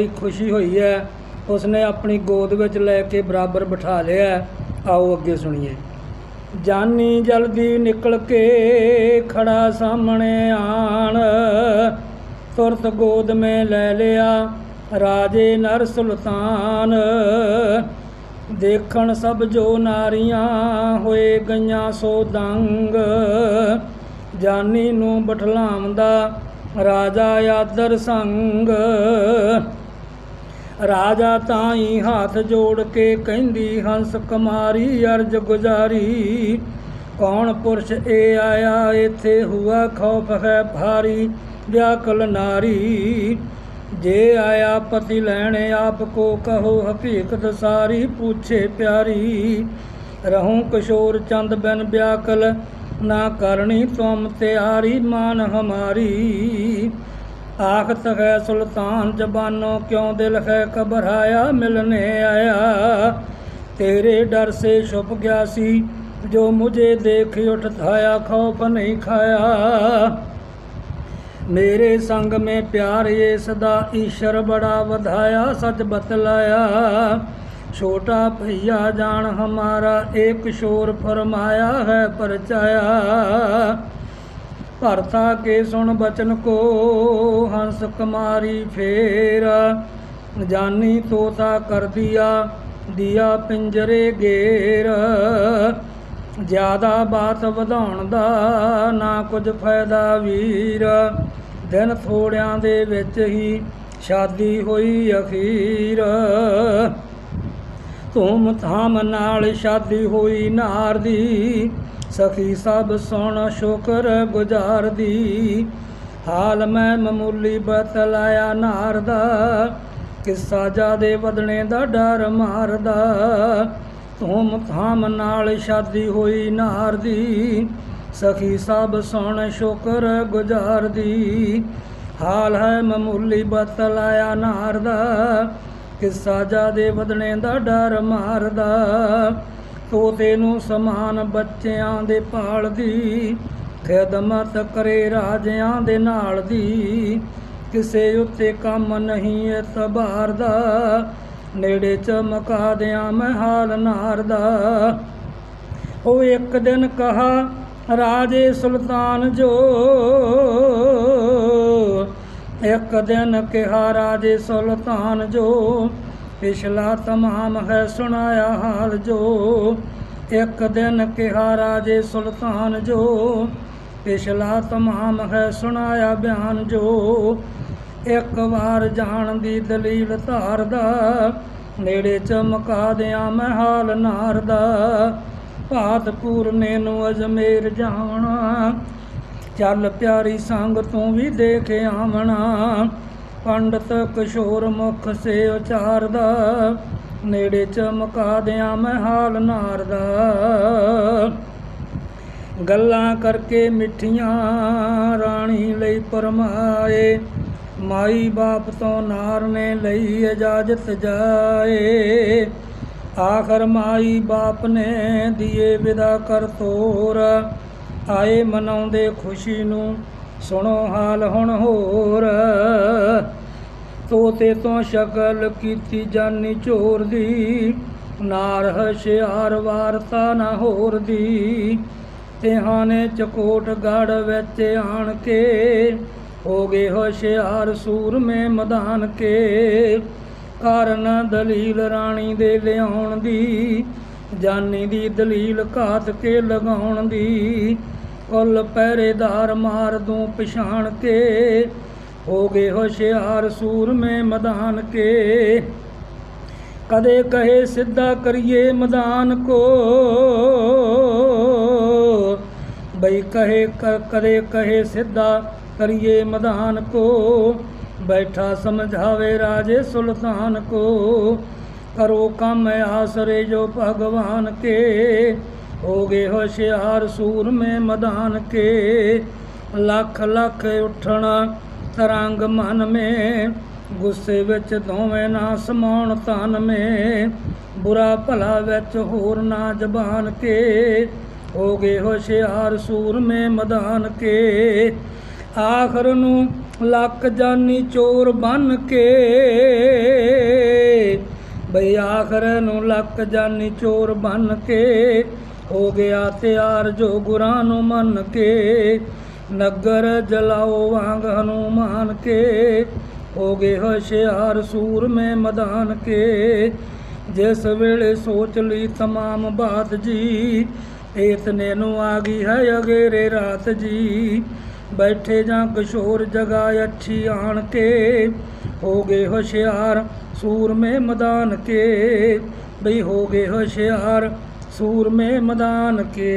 ਬੜੀ ਖੁਸ਼ੀ ਹੋਈ ਹੈ। ਉਸਨੇ ਆਪਣੀ ਗੋਦ ਵਿੱਚ ਲੈ ਕੇ ਬਰਾਬਰ ਬਿਠਾ ਲਿਆ ਆਓ ਅੱਗੇ ਸੁਣੀਏ। ਜਾਨੀ ਜਲਦੀ ਨਿਕਲ ਕੇ ਖੜਾ ਸਾਹਮਣੇ ਆਣ। ਤੁਰਤ ਗੋਦ ਮੇ ਲੈ ਲਿਆ, ਰਾਜੇ ਨਰ ਸੁਲਤਾਨ। ਦੇਖਣ ਸਭ ਜੋ ਨਾਰੀਆਂ ਹੋਏ ਗਈਆਂ ਸੋ ਦੰਗ। ਜਾਨੀ ਨੂੰ ਬਠਲਾਉਂਦਾ ਰਾਜਾ ਆਦਰ ਸੰਗ। ਰਾਜਾ ਤਾਈ ਹੱਥ ਜੋੜ ਕੇ ਕਹਿੰਦੀ, ਹੰਸ ਕੁਮਾਰੀ, ਅਰਜ ਗੁਜ਼ਾਰੀ। ਕੌਣ ਪੁਰਸ਼ ਇਹ ਆਇਆ? ਇੱਥੇ ਹੁਆ ਖੌਫ ਹੈ ਭਾਰੀ, ਵਿਆਕਲ ਨਾਰੀ। ਜੇ ਆਇਆ ਪਤੀ ਲੈਣ, ਆਪ ਕੋ ਕਹੋ ਹਕੀਕਤ ਸਾਰੀ, ਪੁੱਛੇ ਪਿਆਰੀ। ਰਹੂੰ ਕਿਸ਼ੋਰ ਚੰਦ ਬਿਨ ਵਿਆਕਲ, ਨਾ ਕਰਨੀ ਤੁਮ ਤਿਆਰੀ, ਮਾਨ ਹਮਾਰੀ। ਆਖਤ ਹੈ ਸੁਲਤਾਨ, ਜ਼ਬਾਨੋਂ ਕਿਉਂ ਦਿਲ ਹੈ ਘਬਰਾਇਆ? ਮਿਲਨੇ ਆਇਆ। ਤੇਰੇ ਡਰ ਸੇ ਛੁਪ ਗਿਆ ਸੀ, ਜੋ ਮੁਝੇ ਦੇਖ ਉਠਾਇਆ, ਖੌਫ ਨਹੀਂ ਖਾਇਆ। ਮੇਰੇ ਸੰਗ ਮੇ ਪਿਆਰ ਇਹ ਸਦਾ, ਈਸ਼ਰ ਬੜਾ ਵਧਾਇਆ, ਸੱਚ ਬਤਲਾਇਆ। ਛੋਟਾ ਭਈਆ ਜਾਣ ਹਮਾਰਾ, ਏਕ ਸ਼ੋਰ ਫਰਮਾਇਆ, ਹੈ ਪਰਚਾਇਆ। ਭਰਤਾ ਕੇ ਸੁਣ ਬਚਨ ਕੋ, ਹੰਸ ਕੁਮਾਰੀ ਫੇਰ। ਜਾਨੀ ਤੋਤਾ ਕਰ ਦਿਆ ਦਿਆ ਪਿੰਜਰੇ ਗੇਰ। ਜ਼ਿਆਦਾ ਬਾਤ ਵਧਾਉਣ ਦਾ ਨਾ ਕੁਝ ਫਾਇਦਾ ਵੀਰ। ਦਿਨ ਥੋੜਿਆਂ ਦੇ ਵਿੱਚ ਹੀ ਸ਼ਾਦੀ ਹੋਈ ਅਖੀਰ। ਧੂਮ ਧਾਮ ਨਾਲ ਸ਼ਾਦੀ ਹੋਈ ਨਾਰ ਦੀ। ਸਖੀ ਸਭ ਸੁਣ ਸ਼ੁਕਰ ਗੁਜ਼ਾਰਦੀ ਹਾਲ ਮੈਂ ਮਾਮੂਲੀ ਬਤਲਾਇਆ ਨਾਰ ਦਾ। ਕਿੱਸਾ ਜਾਦੇ ਵਧਣੇ ਦਾ ਡਰ ਮਾਰਦਾ ਧੂਮ ਧਾਮ ਨਾਲ ਸ਼ਾਦੀ ਹੋਈ ਨਾਰ ਦੀ। ਸਖੀ ਸਭ ਸੁਣ ਸ਼ੁਕਰ ਗੁਜ਼ਾਰਦੀ ਹਾਲ ਹੈ ਮਾਮੂਲੀ ਬਤਲਾਇਆ ਨਾਰ ਦਾ। ਕਿੱਸਾ ਜਾਦੇ ਵਧਣੇ ਦਾ ਡਰ ਮਾਰਦਾ ਤੋਤੇ ਨੂੰ ਸਮਾਨ ਬੱਚਿਆਂ ਦੇ ਪਾਲਦੀ ਖਿਦਮਤ ਕਰੇ ਰਾਜਿਆਂ ਦੇ ਨਾਲ ਦੀ। ਕਿਸੇ ਉੱਤੇ ਕੰਮ ਨਹੀਂ ਇਤਬਾਰ ਦਾ, ਨੇੜੇ ਚਮਕਾ ਦਿਆਂ ਮੈਂ ਹਾਲ ਨਾਰ ਦਾ। ਉਹ ਇੱਕ ਦਿਨ ਕਹਾ, ਰਾਜੇ ਸੁਲਤਾਨ ਜੋ। ਇੱਕ ਦਿਨ ਕਿਹਾ, ਰਾਜੇ ਸੁਲਤਾਨ ਜੋ। ਪਿਛਲਾ ਤਮਾਮ ਹੈ ਸੁਣਾਇਆ ਹਾਲ ਜੋ। ਇੱਕ ਦਿਨ ਕਿਹਾ ਰਾਜੇ ਸੁਲਤਾਨ ਜੋ। ਪਿਛਲਾ ਤਮਾਮ ਹੈ ਸੁਣਾਇਆ ਬਿਆਨ ਜੋ। ਇੱਕ ਵਾਰ ਜਾਣ ਦੀ ਦਲੀਲ ਧਾਰਦਾ। ਨੇੜੇ ਚਮਕਾ ਦਿਆਂ ਮੈਂ ਹਾਲ ਨਾਰਦਾ। ਭਾਤ ਪੂਰਨੇ ਨੂੰ ਅਜਮੇਰ ਜਾਵਣਾ ਚੱਲ ਪਿਆਰੀ ਸੰਗ ਤੂੰ ਵੀ ਦੇਖ ਆਵਣਾ। ਪੰਡਤ ਕਿਸ਼ੋਰ ਮੁਖ ਸੇ ਉਚਾਰਦਾ ਨੇੜੇ ਚਮਕਾ ਦਿਆਂ ਮੈਂ ਹਾਲ ਨਾਰਦਾ। ਗੱਲਾਂ ਕਰਕੇ ਮਿੱਠੀਆਂ ਰਾਣੀ ਲਈ ਪਰਮਾਏ, ਮਾਈ ਬਾਪ ਤੋਂ ਨਾਰ ਨੇ ਲਈ ਇਜਾਜ਼ਤ ਜਾਏ। ਆਖਰ ਮਾਈ ਬਾਪ ਨੇ ਦੀਏ ਵਿਦਾ ਕਰ ਤੋਰ, ਆਏ ਮਨਾਉਂਦੇ ਖੁਸ਼ੀ ਨੂੰ ਸੁਣੋ ਹਾਲ ਹੁਣ ਹੋਰ। ਤੋਤੇ ਤੋਂ ਸ਼ਕਲ ਕੀਤੀ ਜਾਨੀ ਚੋਰ ਦੀ, ਨਾਰ ਹਸ਼ਿਆਰ ਵਾਰਤਾ ਨਾ ਹੋਰ ਦੀ। ਤਿਹਾਂ ਨੇ ਚਕੋਟ ਗੜ ਵਿੱਚ ਆਣ ਕੇ, ਹੋ ਗਏ ਹਸ਼ਿਆਰ ਸੂਰਮੇ ਮਦਾਨ ਕੇ। ਕਾਰਨ ਦਲੀਲ ਰਾਣੀ ਦੇ ਲਿਆਉਣ ਦੀ, ਜਾਨੀ ਦੀ ਦਲੀਲ ਘਾਤ ਕੇ ਲਗਾਉਣ ਦੀ। ਕੁੱਲ ਪਹਿਰੇਦਾਰ ਮਾਰ ਦੂੰ ਪਛਾਣ ਕੇ ਹੋ ਗਏ ਹੁਸ਼ਿਆਰ ਸੂਰਮੇ ਮਦਾਨ ਕੇ। ਕਦੇ ਕਹੇ ਸਿੱਧਾ ਕਰੀਏ ਮਦਾਨ ਕੋ। ਬਈ ਕਹੇ ਕਦੇ ਕਹੇ ਸਿੱਧਾ ਕਰੀਏ ਮਦਾਨ ਕੋ। ਬੈਠਾ ਸਮਝਾਵੇ ਰਾਜੇ ਸੁਲਤਾਨ ਕੋ। ਕਰੋ ਕੰਮ ਆਸਰੇ ਜੋ ਭਗਵਾਨ ਕੇ। ਹੋ ਗਏ ਹੁਸ਼ਿਆਰ ਸੂਰਮੇ ਮਦਾਨ ਕੇ। ਲੱਖ ਲੱਖ ਉੱਠਣਾ ਤਰੰਗ ਮਨ ਮੇ, ਗੁੱਸੇ ਵਿੱਚ ਦੋਵੇਂ ਨਾ ਸਮਾਉਣ ਤਨ ਮੇ। ਬੁਰਾ ਭਲਾ ਵਿੱਚ ਹੋਰ ਨਾ ਜ਼ਬਾਨ ਕੇ, ਹੋ ਗਏ ਹੁਸ਼ਿਆਰ ਸੂਰਮੇ ਮਦਾਨ ਕੇ। ਆਖਰ ਨੂੰ ਲੱਕ ਜਾਨੀ ਚੋਰ ਬਨ ਕੇ। ਬਈ ਆਖਰ ਨੂੰ ਲੱਕ ਜਾਨੀ ਚੋਰ ਬਨ ਕੇ, ਹੋ ਗਿਆ ਤਿਆਰ ਜੋ ਗੁਰਾਂ ਨੂੰ ਮੰਨ ਕੇ। ਨਗਰ ਜਲਾਓ ਵਾਂਗ ਹਨੂਮਾਨ ਕੇ, ਹੋ ਗਏ ਹੁਸ਼ਿਆਰ ਸੂਰਮੇ ਮਦਾਨ ਕੇ। ਜਿਸ ਵੇਲੇ ਸੋਚ ਲਈ ਤਮਾਮ ਬਾਤ ਜੀ ਇਤਨੇ ਨੂੰ ਆ ਗਈ ਹੈ ਅਗੇਰੇ ਰਾਤ ਜੀ। ਬੈਠੇ ਜਾਂ ਕਿਸ਼ੋਰ ਜਗਾ ਅੱਛੀ ਆਣ ਕੇ, ਹੋ ਗਏ ਹੁਸ਼ਿਆਰ ਸੂਰਮੇ ਮਦਾਨ ਕੇ। ਬਈ ਹੋ ਗਏ ਹੁਸ਼ਿਆਰ ਸੂਰਮੇ ਮਦਾਨ ਕੇ।